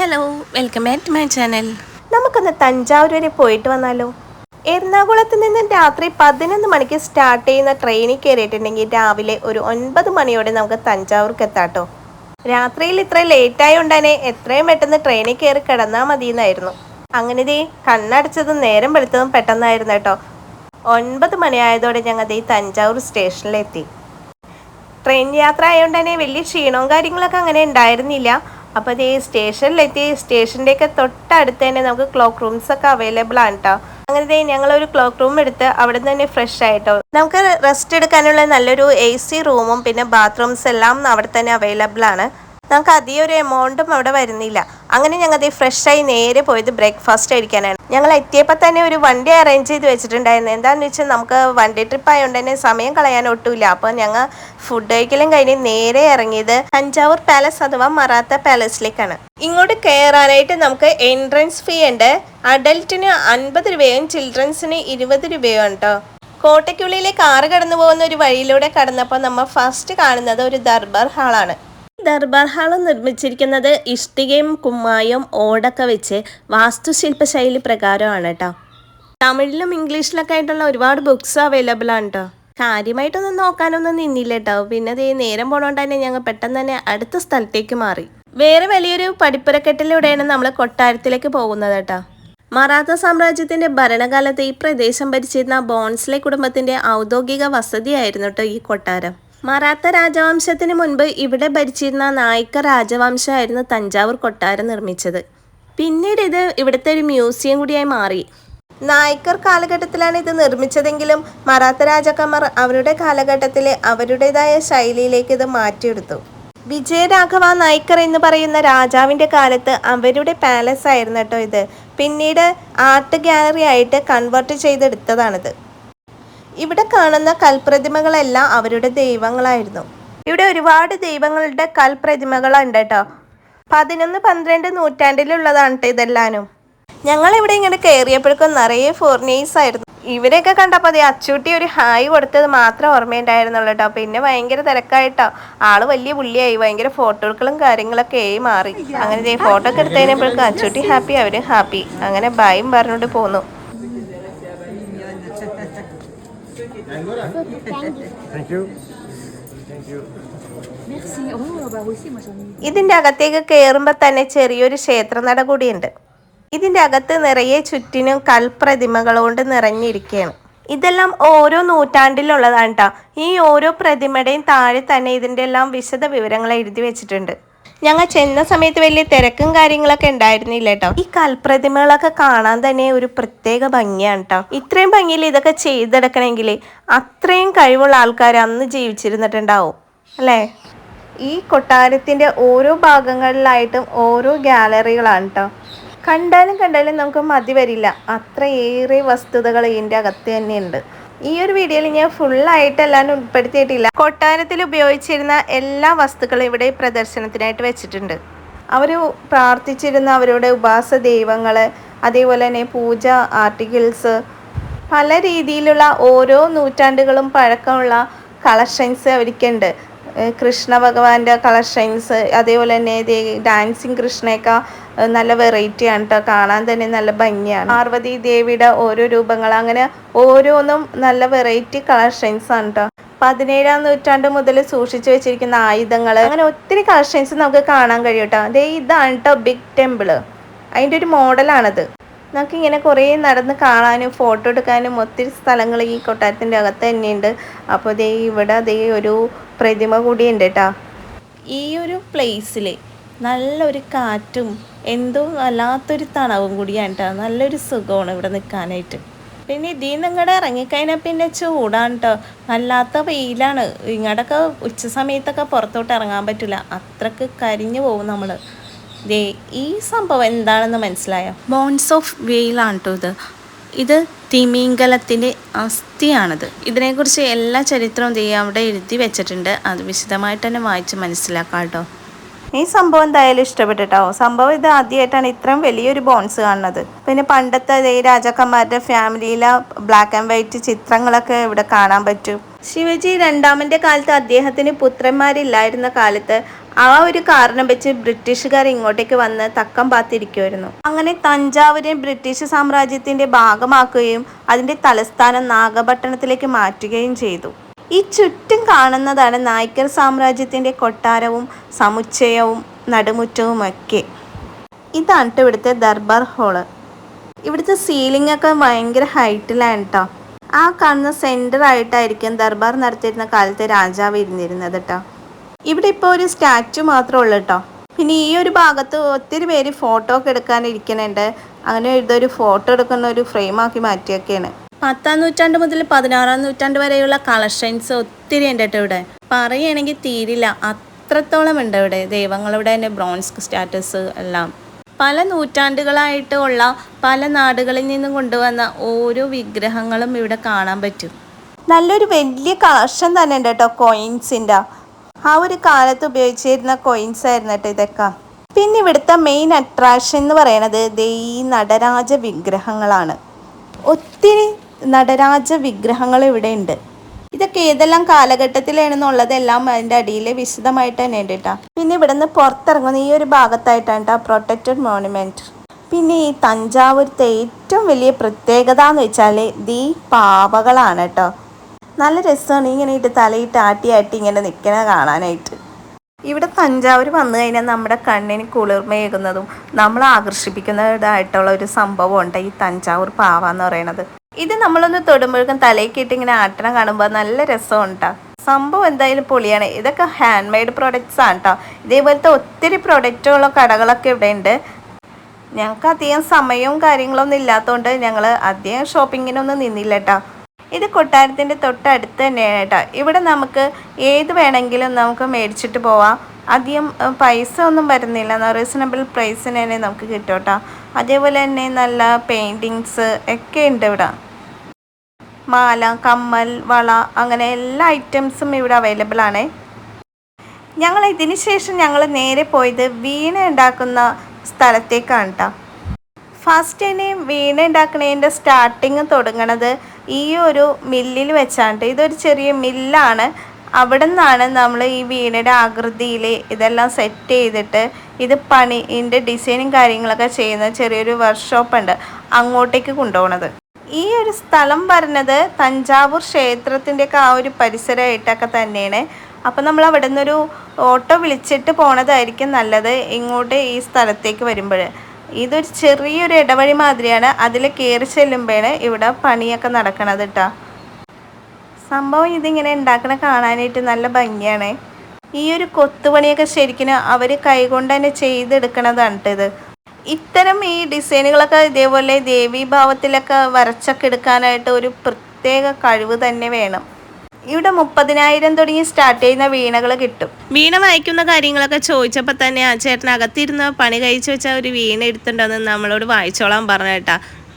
Hello welcome back to my channel നമുക്കൊന്ന് തഞ്ചാവൂർ വരെ പോയിട്ട് വന്നാലോ? എറണാകുളത്ത് നിന്ന് രാത്രി പതിനൊന്ന് മണിക്ക് സ്റ്റാർട്ട് ചെയ്യുന്ന ട്രെയിനിൽ കയറിയിട്ടുണ്ടെങ്കിൽ രാവിലെ ഒരു ഒൻപത് മണിയോടെ നമുക്ക് തഞ്ചാവൂർക്ക് എത്താട്ടോ. രാത്രിയിൽ ഇത്ര ലേറ്റ് തന്നെ എത്രയും പെട്ടെന്ന് ട്രെയിനിൽ കയറി കിടന്നാൽ മതി എന്നായിരുന്നു അങ്ങനെ ദേ കണ്ണടച്ചതും നേരം വെളുത്തതും പെട്ടെന്നായിരുന്നു കേട്ടോ. ഒൻപത് മണിയായതോടെ ഞങ്ങൾ ദേ തഞ്ചാവൂർ സ്റ്റേഷനിലെത്തി ട്രെയിൻ യാത്ര ആയതുകൊണ്ട് തന്നെ വലിയ ക്ഷീണവും കാര്യങ്ങളൊക്കെ അങ്ങനെ ഉണ്ടായിരുന്നില്ല. അപ്പോൾ ഇത് സ്റ്റേഷനിലെത്തി. സ്റ്റേഷന്റെയൊക്കെ തൊട്ടടുത്ത് തന്നെ നമുക്ക് ക്ലോക്ക് റൂംസ് ഒക്കെ അവൈലബിൾ ആണ് കേട്ടോ അങ്ങനെ ഞങ്ങളൊരു ക്ലോക്ക് റൂം എടുത്ത് അവിടെ തന്നെ ഫ്രഷ് ആയിട്ടോ. നമുക്ക് റെസ്റ്റ് എടുക്കാനുള്ള നല്ലൊരു എ സി റൂമും പിന്നെ ബാത്റൂംസ് എല്ലാം അവിടെ തന്നെ അവൈലബിൾ ആണ്. നമുക്ക് അധികം ഒരു എമൗണ്ടും അവിടെ വരുന്നില്ല. അങ്ങനെ ഞങ്ങൾ ഫ്രഷായി നേരെ പോയത് ബ്രേക്ക്ഫാസ്റ്റ് കഴിക്കാനാണ് ഞങ്ങൾ എത്തിയപ്പോൾ തന്നെ ഒരു വണ്ടി അറേഞ്ച് ചെയ്ത് വെച്ചിട്ടുണ്ടായിരുന്നു. എന്താണെന്ന് വെച്ചാൽ നമുക്ക് വണ്ടി ട്രിപ്പ് ആയതുകൊണ്ട് തന്നെ സമയം കളയാൻ ഒട്ടുമില്ല അപ്പോൾ ഞങ്ങൾ ഫുഡ് കഴിക്കലും കഴിഞ്ഞ് നേരെ ഇറങ്ങിയത് തഞ്ചാവൂർ പാലസ് അഥവാ മറാത്ത പാലസിലേക്കാണ് ഇങ്ങോട്ട് കയറാനായിട്ട് നമുക്ക് എൻട്രൻസ് ഫീ ഉണ്ട്. അഡൽറ്റിന് അൻപത് രൂപയും ചിൽഡ്രൻസിന് ഇരുപത് രൂപയും കേട്ടോ കോട്ടയ്ക്കുള്ളിലെ കാറ് കടന്നു പോകുന്ന ഒരു വഴിയിലൂടെ കടന്നപ്പോൾ നമ്മൾ ഫസ്റ്റ് കാണുന്നത് ഒരു ദർബാർ ഹാളാണ് ദർബാർ ഹാൾ നിർമ്മിച്ചിരിക്കുന്നത് ഇഷ്ടികയും കുമ്മായും ഓടൊക്കെ വെച്ച് വാസ്തുശില്പ ശൈലി പ്രകാരമാണ് കേട്ടോ തമിഴിലും ഇംഗ്ലീഷിലൊക്കെ ആയിട്ടുള്ള ഒരുപാട് ബുക്സ് അവൈലബിൾ ആണ് കേട്ടോ കാര്യമായിട്ടൊന്നും നോക്കാനൊന്നും നിന്നില്ല കേട്ടോ പിന്നെ ദേ നേരം പോണോണ്ട് തന്നെ ഞങ്ങൾ പെട്ടെന്ന് തന്നെ അടുത്ത സ്ഥലത്തേക്ക് മാറി. വേറെ വലിയൊരു പടിപ്പുരക്കെട്ടിലൂടെയാണ് നമ്മൾ കൊട്ടാരത്തിലേക്ക് പോകുന്നത് കേട്ടോ മറാത്ത സാമ്രാജ്യത്തിന്റെ ഭരണകാലത്ത് ഈ പ്രദേശം ഭരിച്ചിരുന്ന ബോൺസ്ലെ കുടുംബത്തിന്റെ ഔദ്യോഗിക വസതിയായിരുന്നു കേട്ടോ ഈ കൊട്ടാരം. മറാത്ത രാജവംശത്തിന് മുൻപ് ഇവിടെ ഭരിച്ചിരുന്ന നായിക്ക രാജവംശമായിരുന്നു തഞ്ചാവൂർ കൊട്ടാരം നിർമ്മിച്ചത്. പിന്നീട് ഇത് ഇവിടുത്തെ ഒരു മ്യൂസിയം കൂടിയായി മാറി. നായ്ക്കർ കാലഘട്ടത്തിലാണ് ഇത് നിർമ്മിച്ചതെങ്കിലും മറാത്ത രാജാക്കന്മാർ അവരുടെ കാലഘട്ടത്തിൽ അവരുടേതായ ശൈലിയിലേക്ക് ഇത് മാറ്റിയെടുത്തു. വിജയരാഘവ നായ്ക്കർ എന്ന് പറയുന്ന രാജാവിന്റെ കാലത്ത് അവരുടെ പാലസ് ആയിരുന്നു കേട്ടോ ഇത്. പിന്നീട് ആർട്ട് ഗാലറി ആയിട്ട് കൺവേർട്ട് ചെയ്തെടുത്തതാണിത്. ഇവിടെ കാണുന്ന കൽപ്രതിമകളെല്ലാം അവരുടെ ദൈവങ്ങളായിരുന്നു. ഇവിടെ ഒരുപാട് ദൈവങ്ങളുടെ കൽപ്രതിമകളുണ്ട് കേട്ടോ. പതിനൊന്ന് പന്ത്രണ്ട് നൂറ്റാണ്ടിലുള്ളതാണ് കേട്ടോ ഇതെല്ലാനും. ഞങ്ങൾ ഇവിടെ ഇങ്ങനെ കയറിയപ്പോഴേക്കും നിറയെ ഫോറിനേഴ്സ് ആയിരുന്നു. ഇവരെയൊക്കെ കണ്ടപ്പോൾ അതേ അച്ചൂട്ടി ഒരു ഹായ് കൊടുത്തത് മാത്രം ഓർമ്മയുണ്ടായിരുന്നുള്ളൂ കേട്ടോ. പിന്നെ ഭയങ്കര തിരക്കായിട്ടോ. ആൾ വലിയ പുള്ളിയായി. ഭയങ്കര ഫോട്ടോകളും കാര്യങ്ങളൊക്കെ ആയി മാറി. അങ്ങനെ ഫോട്ടോ ഒക്കെ എടുത്തതിനപ്പോഴേക്കും അച്ചൂട്ടി ഹാപ്പി അവരും ഹാപ്പി അങ്ങനെ ഭയം പറഞ്ഞുകൊണ്ട് പോന്നു. ഇതിന്റെ അകത്തേക്ക് കയറുമ്പോൾ തന്നെ ചെറിയൊരു ക്ഷേത്രനട കൂടിയുണ്ട്. ഇതിന്റെ അകത്ത് നിറയെ ചുറ്റിനും കൽപ്രതിമകൾ കൊണ്ട് നിറഞ്ഞിരിക്കുകയാണ് ഇതെല്ലാം ഓരോ നൂറ്റാണ്ടിലുള്ളതാണ് കേട്ടോ ഈ ഓരോ പ്രതിമയുടെയും താഴെ തന്നെ ഇതിന്റെ എല്ലാം വിശദ വിവരങ്ങൾ എഴുതി വെച്ചിട്ടുണ്ട്. ഞങ്ങൾ ചെന്ന സമയത്ത് വലിയ തിരക്കും കാര്യങ്ങളൊക്കെ ഉണ്ടായിരുന്നില്ല കേട്ടോ ഈ കൽപ്രതിമകളൊക്കെ കാണാൻ തന്നെ ഒരു പ്രത്യേക ഭംഗിയാണ് കേട്ടോ ഇത്രയും ഭംഗിയിൽ ഇതൊക്കെ ചെയ്തെടുക്കണമെങ്കിൽ അത്രയും കഴിവുള്ള ആൾക്കാർ അന്ന് ജീവിച്ചിരുന്നിട്ടുണ്ടാവും അല്ലേ? ഈ കൊട്ടാരത്തിന്റെ ഓരോ ഭാഗങ്ങളിലായിട്ടും ഓരോ ഗാലറികളാണ് കേട്ടോ കണ്ടാലും കണ്ടാലും നമുക്ക് മതി വരില്ല. അത്രയേറെ വസ്തുതകൾ ഇതിന്റെ അകത്ത് തന്നെയുണ്ട്. ഈ ഒരു വീഡിയോയിൽ ഞാൻ ഫുള്ളായിട്ട് എല്ലാം ഉൾപ്പെടുത്തിയിട്ടില്ല. കൊട്ടാരത്തിൽ ഉപയോഗിച്ചിരുന്ന എല്ലാ വസ്തുക്കളും ഇവിടെ പ്രദർശനത്തിനായിട്ട് വെച്ചിട്ടുണ്ട്. അവർ പ്രാർത്ഥിച്ചിരുന്ന അവരുടെ ഉപാസ ദൈവങ്ങൾ അതേപോലെ തന്നെ പൂജ ആർട്ടിക്കിൾസ് പല രീതിയിലുള്ള ഓരോ നൂറ്റാണ്ടുകളും പഴക്കമുള്ള കളക്ഷൻസ് അവർക്കുണ്ട് കൃഷ്ണ ഭഗവാന്റെ കളക്ഷൻസ് അതേപോലെ തന്നെ ഡാൻസിങ് കൃഷ്ണയൊക്കെ നല്ല വെറൈറ്റി ആണ് കേട്ടോ കാണാൻ തന്നെ നല്ല ഭംഗിയാണ്. പാർവതി ദേവിയുടെ ഓരോ രൂപങ്ങൾ അങ്ങനെ ഓരോന്നും നല്ല വെറൈറ്റി കളക്ഷൻസ് ആണ് കേട്ടോ പതിനേഴാം നൂറ്റാണ്ട് മുതൽ സൂക്ഷിച്ചു വെച്ചിരിക്കുന്ന ആയുധങ്ങൾ അങ്ങനെ ഒത്തിരി കളക്ഷൻസ് നമുക്ക് കാണാൻ കഴിയും കേട്ടോ അതേ ഇതാണ് കേട്ടോ ബിഗ് ടെമ്പിൾ അതിന്റെ ഒരു മോഡലാണത് നമുക്ക് ഇങ്ങനെ കുറേ നടന്ന് കാണാനും ഫോട്ടോ എടുക്കാനും ഒത്തിരി സ്ഥലങ്ങൾ ഈ കൊട്ടാരത്തിന്റെ അകത്ത് തന്നെയുണ്ട്. അപ്പോൾ ദേ ഇവിടെ അതേ ഒരു പ്രതിമ കൂടിയുണ്ട് കേട്ടോ ഈ ഒരു പ്ലേസിൽ നല്ലൊരു കാറ്റും എന്തോ വല്ലാത്തൊരു തണവും കൂടിയാണ് കേട്ടോ നല്ലൊരു സുഖമാണ് ഇവിടെ നിൽക്കാനായിട്ട്. പിന്നെ ഇതിൽ ഇങ്ങടെ ഇറങ്ങിക്കഴിഞ്ഞാൽ പിന്നെ ചൂടാണ് കേട്ടോ വല്ലാത്ത വെയിലാണ്. ഇങ്ങോട്ടൊക്കെ ഉച്ച സമയത്തൊക്കെ പുറത്തോട്ട് ഇറങ്ങാൻ പറ്റില്ല അത്രയ്ക്ക് കരിഞ്ഞു പോകും നമ്മൾ ദേ ഈ സംഭവം എന്താണെന്ന് മനസ്സിലായോ? ബോൺസ് ഓഫ് വെയിലാണ് കേട്ടോ ഇത്. ഇത് തിമിംഗലത്തിന്റെ അസ്ഥിയാണിത്. ഇതിനെക്കുറിച്ച് എല്ലാ ചരിത്രവും ദേ അവിടെ എഴുതി വെച്ചിട്ടുണ്ട്. അത് വിശദമായിട്ട് തന്നെ വായിച്ച് മനസ്സിലാക്കാം കേട്ടോ ഈ സംഭവം എന്തായാലും ഇഷ്ടപ്പെട്ടിട്ടോ? സംഭവം ഇത് ആദ്യമായിട്ടാണ് ഇത്രയും വലിയൊരു ബോൺസ് കാണുന്നത്. പിന്നെ പണ്ടത്തെ ഈ രാജാക്കന്മാരുടെ ഫാമിലിയിലെ ബ്ലാക്ക് ആൻഡ് വൈറ്റ് ചിത്രങ്ങളൊക്കെ ഇവിടെ കാണാൻ പറ്റും. ശിവജി രണ്ടാമന്റെ കാലത്ത് അദ്ദേഹത്തിന് പുത്രന്മാരില്ലായിരുന്ന കാലത്ത് ആ ഒരു കാരണം വെച്ച് ബ്രിട്ടീഷുകാർ ഇങ്ങോട്ടേക്ക് വന്ന് തക്കം പാത്തിരിക്കുമായിരുന്നു അങ്ങനെ തഞ്ചാവൂരെ ബ്രിട്ടീഷ് സാമ്രാജ്യത്തിന്റെ ഭാഗമാക്കുകയും അതിന്റെ തലസ്ഥാനം നാഗപട്ടണത്തിലേക്ക് മാറ്റുകയും ചെയ്തു. ഈ ചുറ്റും കാണുന്നതാണ് നായ്ക്കർ സാമ്രാജ്യത്തിന്റെ കൊട്ടാരവും സമുച്ചയവും നടുമുറ്റവും ഒക്കെ ഇതാണ് കേട്ടോ ഇവിടുത്തെ ദർബാർ ഹോൾ ഇവിടുത്തെ സീലിംഗ് ഒക്കെ ഭയങ്കര ഹൈറ്റിലാണ് കേട്ടോ ആ കാണുന്ന സെന്റർ ആയിട്ടായിരിക്കും ദർബാർ നടത്തിയിരുന്ന കാലത്തെ രാജാവ് ഇരുന്നിരുന്നത് കേട്ടോ ഇവിടെ ഇപ്പോൾ ഒരു സ്റ്റാച്ചു മാത്രമേ ഉള്ളൂ കേട്ടോ പിന്നെ ഈ ഒരു ഭാഗത്ത് ഒത്തിരി പേര് ഫോട്ടോ ഒക്കെ എടുക്കാൻ ഇരിക്കുന്നുണ്ട് അങ്ങനെ ഇതൊരു ഫോട്ടോ എടുക്കുന്ന ഒരു ഫ്രെയിമാക്കി മാറ്റിയൊക്കെയാണ്. പത്താം നൂറ്റാണ്ട് മുതൽ പതിനാറാം നൂറ്റാണ്ട് വരെയുള്ള കളക്ഷൻസ് ഒത്തിരി ഉണ്ട് കേട്ടോ ഇവിടെ. പറയുകയാണെങ്കിൽ തീരില്ല. അത്രത്തോളം ഉണ്ട് ഇവിടെ. ദൈവങ്ങളുടെ തന്നെ ബ്രോൺസ് സ്റ്റാറ്റസ് എല്ലാം. പല നൂറ്റാണ്ടുകളായിട്ട് ഉള്ള പല നാടുകളിൽ നിന്നും കൊണ്ടുവന്ന ഓരോ വിഗ്രഹങ്ങളും ഇവിടെ കാണാൻ പറ്റും. നല്ലൊരു വലിയ കളക്ഷൻ തന്നെ ഉണ്ട് കേട്ടോ കോയിൻസിന്റെ ആ ഒരു കാലത്ത് ഉപയോഗിച്ചിരുന്ന കോയിൻസ് ആയിരുന്നു കേട്ടോ ഇതൊക്കെ. പിന്നെ ഇവിടുത്തെ മെയിൻ അട്രാക്ഷൻ എന്ന് പറയുന്നത് ദേ ഈ നടരാജ വിഗ്രഹങ്ങളാണ്. ഒത്തിരി നടരാജ വിഗ്രഹങ്ങൾ ഇവിടെ ഉണ്ട് ഇതൊക്കെ ഏതെല്ലാം കാലഘട്ടത്തിലാണെന്നുള്ളതെല്ലാം അതിന്റെ അടിയിൽ വിശദമായിട്ട് തന്നെ ഉണ്ട് കേട്ടോ. പിന്നെ ഇവിടുന്ന് പുറത്തിറങ്ങുന്ന ഈ ഒരു ഭാഗത്തായിട്ടാണ് കേട്ടോ പ്രൊട്ടക്റ്റഡ് മോണുമെന്റ് പിന്നെ ഈ തഞ്ചാവൂരത്തെ ഏറ്റവും വലിയ പ്രത്യേകത എന്ന് വെച്ചാൽ ദീ പാവകളാണ് കേട്ടോ. നല്ല രസമാണ് ഇങ്ങനെ ഇട്ട് തലയിട്ട് ആട്ടി ആട്ടി ഇങ്ങനെ നിൽക്കണ കാണാനായിട്ട്. ഇവിടെ തഞ്ചാവൂർ വന്നു കഴിഞ്ഞാൽ നമ്മുടെ കണ്ണിന് കുളിർമയേകുന്നതും നമ്മളെ ആകർഷിപ്പിക്കുന്നതായിട്ടുള്ള ഒരു സംഭവം ഉണ്ട് ഈ തഞ്ചാവൂർ പാവ എന്ന് പറയുന്നത്. ഇത് നമ്മളൊന്ന് തൊടുമ്പോഴേക്കും തലയ്ക്കിട്ട് ഇങ്ങനെ ആട്ടണം കാണുമ്പോൾ നല്ല രസമുണ്ടാ. സംഭവം എന്തായാലും പൊളിയാണ്. ഇതൊക്കെ ഹാൻഡ് മെയ്ഡ് പ്രൊഡക്ട്സ് ആണ് കേട്ടോ ഇതേപോലത്തെ ഒത്തിരി പ്രൊഡക്റ്റുള്ള കടകളൊക്കെ ഇവിടെ ഉണ്ട് ഞങ്ങൾക്ക് അധികം സമയവും കാര്യങ്ങളൊന്നും ഇല്ലാത്തതുകൊണ്ട് ഞങ്ങൾ അധികം ഷോപ്പിങ്ങിനൊന്നും നിന്നില്ല കേട്ടോ ഇത് കൊട്ടാരത്തിന്റെ തൊട്ടടുത്ത് തന്നെയാണ് കേട്ടോ ഇവിടെ നമുക്ക് ഏത് വേണമെങ്കിലും നമുക്ക് മേടിച്ചിട്ട് പോവാം. അധികം പൈസ ഒന്നും വരുന്നില്ല. റീസണബിൾ പ്രൈസിന് തന്നെ നമുക്ക് കിട്ടും കേട്ടോ. അതേപോലെ തന്നെ നല്ല പെയിന്റിങ്സ് ഒക്കെ ഉണ്ട് ഇവിടെ. മാല കമ്മൽ വള അങ്ങനെ എല്ലാ ഐറ്റംസും ഇവിടെ അവൈലബിൾ ആണ്. ഞങ്ങൾ ഇതിന് ശേഷം ഞങ്ങൾ നേരെ പോയത് വീണ ഉണ്ടാക്കുന്ന സ്ഥലത്തേക്കാണ് കേട്ടോ ഫസ്റ്റ് തന്നെ വീണ ഉണ്ടാക്കുന്നതിന്റെ സ്റ്റാർട്ടിങ് തുടങ്ങണത് ഈ ഒരു മില്ലിൽ വെച്ചാണ് ഇതൊരു ചെറിയ മില്ലാണ് അവിടെ നിന്നാണ് നമ്മൾ ഈ വീടിന്റെ ആകൃതിയിൽ ഇതെല്ലാം സെറ്റ് ചെയ്തിട്ട് ഇത് പണി ഇതിന്റെ ഡിസൈനും കാര്യങ്ങളൊക്കെ ചെയ്യുന്ന ചെറിയൊരു വർക്ക്ഷോപ്പ് ഉണ്ട്. അങ്ങോട്ടേക്ക് കൊണ്ടുപോകണത് ഈ ഒരു സ്ഥലം പറഞ്ഞത് തഞ്ചാവൂർ ക്ഷേത്രത്തിന്റെയൊക്കെ ആ ഒരു പരിസരമായിട്ടൊക്കെ തന്നെയാണ്. അപ്പം നമ്മൾ അവിടെ നിന്നൊരു ഓട്ടോ വിളിച്ചിട്ട് പോണതായിരിക്കും നല്ലത് ഇങ്ങോട്ട് ഈ സ്ഥലത്തേക്ക് വരുമ്പോൾ ഇതൊരു ചെറിയൊരു ഇടവഴി മാതിരിയാണ്. അതിൽ കയറി ചെല്ലുമ്പോഴാണ് ഇവിടെ പണിയൊക്കെ നടക്കണത് കേട്ടോ സംഭവം ഇതിങ്ങനെ ഉണ്ടാക്കണ കാണാനായിട്ട് നല്ല ഭംഗിയാണ്. ഈ ഒരു കൊത്തുപണിയൊക്കെ ശരിക്കും അവർ കൈകൊണ്ട് തന്നെ ചെയ്തെടുക്കണതാണ് ഇത്. ഇത്തരം ഈ ഡിസൈനുകളൊക്കെ ഇതേപോലെ ദേവീഭാവത്തിലൊക്കെ വരച്ചൊക്കെ എടുക്കാനായിട്ട് ഒരു പ്രത്യേക കഴിവ് തന്നെ വേണം. ഇവിടെ മുപ്പതിനായിരം തുടങ്ങി സ്റ്റാർട്ട് ചെയ്യുന്ന വീണകൾ കിട്ടും. വീണ വായിക്കുന്ന കാര്യങ്ങളൊക്കെ ചോദിച്ചപ്പോൾ തന്നെ ആ ചേട്ടൻ അകത്തിരുന്ന് പണി കഴിച്ചു വെച്ച ഒരു വീണ എടുത്തിട്ടുണ്ടെന്ന് നമ്മളോട് വായിച്ചോളാൻ പറഞ്ഞു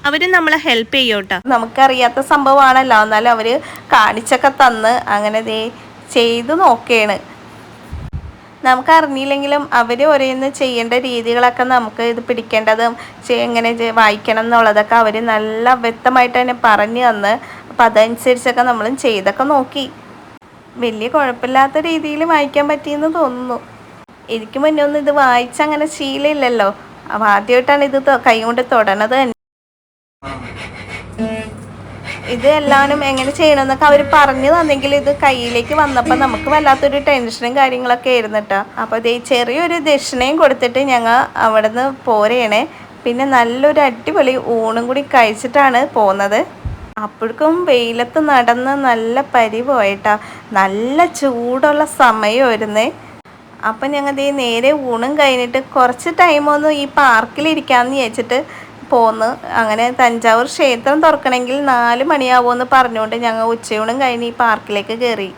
കേട്ടാ അവരും നമ്മളെ ഹെൽപ്പ് ചെയ്യോട്ടാ. നമുക്കറിയാത്ത സംഭവമാണല്ലോ. എന്നാലും അവർ കാണിച്ചൊക്കെ തന്ന് അങ്ങനെ ദേ ചെയ്തു നോക്കുകയാണ് നമുക്ക് അറിഞ്ഞില്ലെങ്കിലും അവർ ഓരോന്ന് ചെയ്യേണ്ട രീതികളൊക്കെ നമുക്ക് ഇത് പിടിക്കേണ്ടതും എങ്ങനെ വായിക്കണം എന്നുള്ളതൊക്കെ അവർ നല്ല വ്യക്തമായിട്ട് തന്നെ പറഞ്ഞു തന്ന്. അപ്പം അതനുസരിച്ചൊക്കെ നമ്മളും ചെയ്തൊക്കെ നോക്കി. വലിയ കുഴപ്പമില്ലാത്ത രീതിയിൽ വായിക്കാൻ പറ്റിയെന്ന് തോന്നുന്നു. എനിക്ക് മുന്നേ ഒന്നും ഇത് വായിച്ചങ്ങനെ ശീലമില്ലല്ലോ. ആദ്യമായിട്ടാണ് ഇത് കൈകൊണ്ട് തൊടണത് തന്നെ. ഇത് എല്ലാവരും എങ്ങനെ ചെയ്യണമെന്നൊക്കെ അവർ പറഞ്ഞു തന്നെങ്കിൽ ഇത് കയ്യിലേക്ക് വന്നപ്പോൾ നമുക്ക് വല്ലാത്തൊരു ടെൻഷനും കാര്യങ്ങളൊക്കെ ആയിരുന്നു കേട്ടോ. അപ്പോൾ ഇത് ചെറിയൊരു ദക്ഷിണയും കൊടുത്തിട്ട് ഞങ്ങൾ അവിടെ നിന്ന് പോരേണേ. പിന്നെ നല്ലൊരു അടിപൊളി ഊണും കൂടി കഴിച്ചിട്ടാണ് പോകുന്നത് അപ്പോഴേക്കും വെയിലത്ത് നടന്ന് നല്ല പരിപോയിട്ടാ നല്ല ചൂടുള്ള സമയമായിരുന്നേ. അപ്പം ഞങ്ങൾ നേരെ ഊണും കഴിഞ്ഞിട്ട് കുറച്ച് ടൈമൊന്നും ഈ പാർക്കിലിരിക്കാമെന്ന് ചോദിച്ചിട്ട് പോന്ന്. അങ്ങനെ തഞ്ചാവൂർ ക്ഷേത്രം തുറക്കണമെങ്കിൽ നാല് മണിയാവുമെന്ന് പറഞ്ഞുകൊണ്ട് ഞങ്ങൾ ഉച്ചയൂണും കഴിഞ്ഞ് ഈ പാർക്കിലേക്ക് കയറി.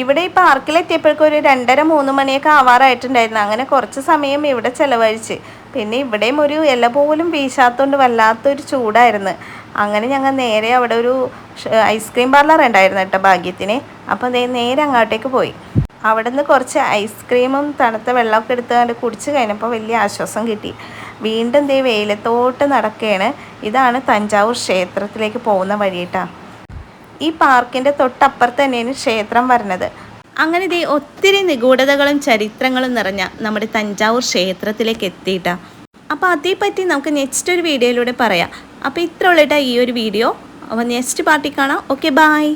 ഇവിടെ ഈ പാർക്കിലെത്തിയപ്പോഴേക്കും ഒരു രണ്ടര മൂന്ന് മണിയൊക്കെ ആവാറായിട്ടുണ്ടായിരുന്നു. അങ്ങനെ കുറച്ച് സമയം ഇവിടെ ചിലവഴിച്ച്. പിന്നെ ഇവിടെയും ഒരു ഇല പോലും വീശാത്തോണ്ട് വല്ലാത്തൊരു ചൂടായിരുന്നു. അങ്ങനെ ഞങ്ങൾ നേരെ അവിടെ ഒരു ഐസ്ക്രീം പാർലർ ഉണ്ടായിരുന്നു കേട്ടോ ഭാഗ്യത്തിന്. അപ്പോൾ അതേ നേരെ അങ്ങോട്ടേക്ക് പോയി. അവിടെ നിന്ന് കുറച്ച് ഐസ്ക്രീമും തണുത്ത വെള്ളമൊക്കെ എടുത്തുകൊണ്ട് കുടിച്ച് കഴിഞ്ഞപ്പോൾ വലിയ ആശ്വാസം കിട്ടി. വീണ്ടും ദേ വെയിലത്തോട്ട് നടക്കുകയാണ് ഇതാണ് തഞ്ചാവൂർ ക്ഷേത്രത്തിലേക്ക് പോകുന്ന വഴിയിട്ടാ. ഈ പാർക്കിന്റെ തൊട്ടപ്പുറത്ത് തന്നെയാണ് ക്ഷേത്രം വരുന്നത്. അങ്ങനെ ദേ ഒത്തിരി നിഗൂഢതകളും ചരിത്രങ്ങളും നിറഞ്ഞ നമ്മുടെ തഞ്ചാവൂർ ക്ഷേത്രത്തിലേക്ക് എത്തിയിട്ടാ. അപ്പോൾ അതേപ്പറ്റി നമുക്ക് നെക്സ്റ്റ് ഒരു വീഡിയോയിലൂടെ പറയാം. അപ്പോൾ ഇത്ര ഉള്ളിട്ടാ ഈ ഒരു വീഡിയോ അപ്പോൾ നെക്സ്റ്റ് പാർട്ടി കാണാം. Okay bye